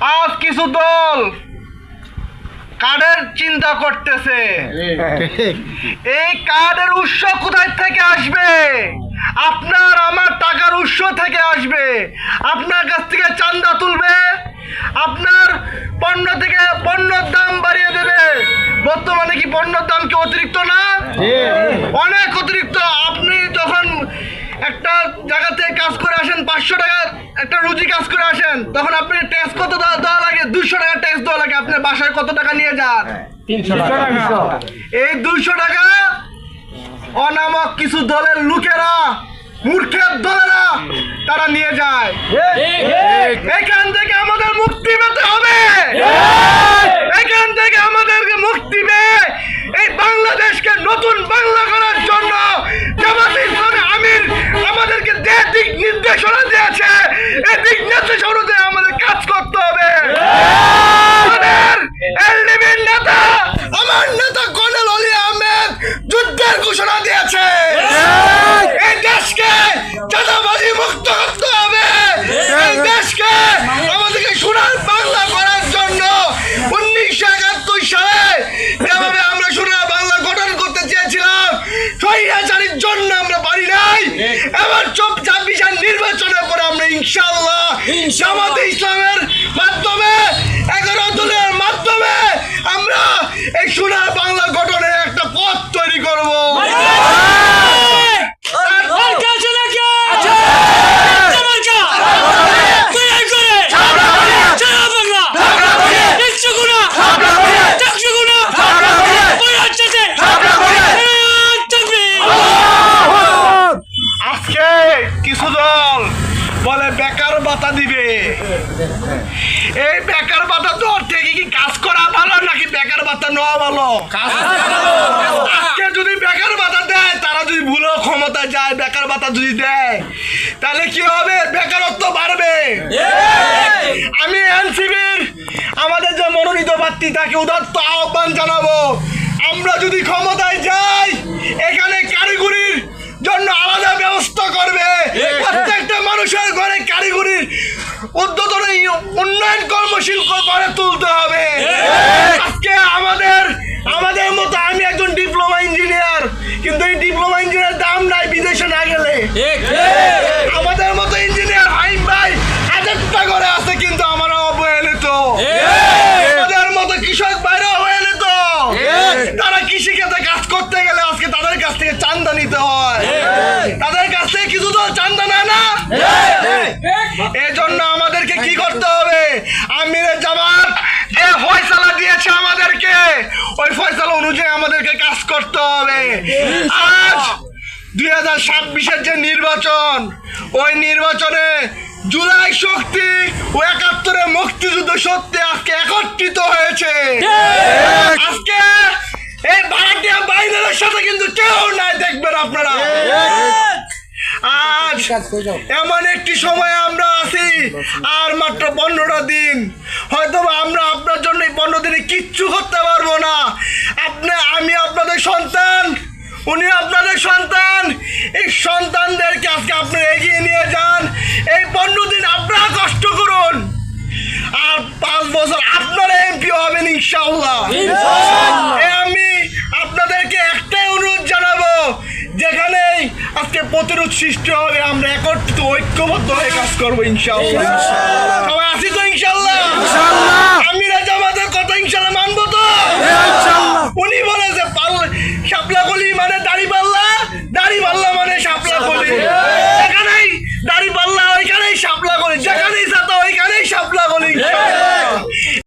আজ কিছু দল কার্ডের চিন্তা করতেছে? এই কার্ডের উৎস কোথায় থেকে আসবে? আপনার আমার টাকার উৎস থেকে আসবে। আপনার কাছ থেকে চান্দা তুলবে। আপনার পণ্য থেকে পণ্যর দাম বাড়িয়ে দেবে। বর্তমানে কি পণ্যর দাম কি অতিরিক্ত না? অনেক অতিরিক্ত। আপনি যখন কাজ করে আসেন পাঁচশো টাকার একটা রুজি কাজ করে আসেন। তখন আপনি ট্যাক্স কত দেওয়া লাগে? দুশো টাকা ট্যাক্স দেওয়া লাগে। আপনার বাসায় কত টাকা নিয়ে যান? এই দুইশো টাকা অনামক কিছু দলের লোকেরা মূর্খের দলেরা তারা নিয়ে যায়। এখান থেকে আমাদের মুক্তি পেতে হবে। এখান থেকে আমাদেরকে মুক্তি পেয়ে এই বাংলাদেশকে নতুন বাংলা করার জন্য জামাত ইসলামী আমির আমাদেরকে যে দিক নির্দেশনা দিয়েছে এই দিক নির্দেশনা অনুযায়ী আমাদের কাজ করতে হবে আমাদের এলডিবির নেতা আমার নেতা কর্নেল অলি আহমেদ যুদ্ধের ঘোষণা দিয়েছে এই দেশকে চাঁদাবাজি মুক্ত করতে হবে এই দেশকে আমাদেরকে সোনার বাংলা করার জন্য উনিশশো একাত্তর সালে যেভাবে আমরা সোনার বাংলা গঠন করতে চেয়েছিলাম স্বৈরাচারীর জন্য আমরা পারি নাই এবার চোপ ছাব্বিশের নির্বাচনের পরে আমরা ইনশাল্লাহ জামাতে ইসলামের মাধ্যমে এগারো দলের মাধ্যমে আমরা এই সোনার বাংলা গঠনের একটা পথ তৈরি করব মার্কা আছে নাকি? একটা মার্কা। তুই এই করে। সারা বাংলা। একশো গুণা। চারশো গুণা। ওই হচ্ছে যে। এই তাকবীর। আজকে কিছু দল বলে বেকার ভাতা দিবে। এই বেকার ভাতা তো থেকে কি কাজ করা ভালো নাকি বেকার ভাতা নেওয়া ভালো? আজকে যদি বেকার ভাতা দেয় তারা যদি ভুলো ক্ষমতা যায় বেকার ভাতা যদি দেয় তাহলে কি হবে? বেকারত্ব বাড়বে। আমি এনসিবির আমাদের যে মনোনীত প্রার্থী তাকে উদাত্ত আহ্বান জানাব। আমরা যদি ক্ষমতায় যাই এখানে কারিগরির জন্য আলাদা ব্যবস্থা করবে। প্রত্যেকটা মানুষের ঘরে উদ্যোতন উন্নয়ন কর্মশীল করে তুলতে হবে। আজকে আমাদের আমাদের মতো আমি একজন ডিপ্লোমা ইঞ্জিনিয়ার কিন্তু এই ডিপ্লোমা ইঞ্জিনিয়ার দাম নাই বিদেশে না গেলে। আমাদের মতো ইঞ্জিনিয়ার হাইম ভাই হাজারটা করে আছে কিন্তু আমরা অবহেলিত। আমাদের মতো কৃষক বাইরে অবহেলিত। তারা কৃষি ক্ষেত্রে কাজ করতে গেলে আজকে তাদের কাছ থেকে চান্দা নিতে হয়। তাদের কাছ থেকে কিছু তো চান্দা নেয় না এই জন্য আমাদেরকে কি করতে হবে আমিরের জামাত যে ফয়সালা দিয়েছে আমাদেরকে ওই ফয়সালা অনুযায়ী আমাদেরকে কাজ করতে হবে। আজ দুই হাজার ছাব্বিশের যে নির্বাচন ওই নির্বাচনে জুলাই শক্তি ও একাত্তরে মুক্তিযুদ্ধ সত্যি আজকে একত্রিত হয়েছে। আজকে এই ভাড়াটিয়া বাইরের সাথে কিন্তু কেউ নাই দেখবেন আপনারা। আজ এমন একটি সময় আমরা আছি আর মাত্র পনেরোটা দিন। হয়তো আমরা আপনার জন্য এই পনেরো দিনে কিচ্ছু করতে পারব না। আপনি আমি আপনাদের সন্তান। উনি আপনাদের সন্তান। এই সন্তানদেরকে আজকে আপনি এগিয়ে নিয়ে যান। এই পনেরো দিন আপনারা কষ্ট করুন। আর পাঁচ বছর আপনারা এমপি হবেন ইনশাল্লাহ আমি আপনাদেরকে একটাই অনুরোধ জানাব যেখানেই আজকে প্রতিরোধ সৃষ্টি হবে আমরা একত্রিত ঐক্যবদ্ধ হয়ে কাজ করব ইনশাল্লাহ সবাই আছি তো ইনশাল্লাহ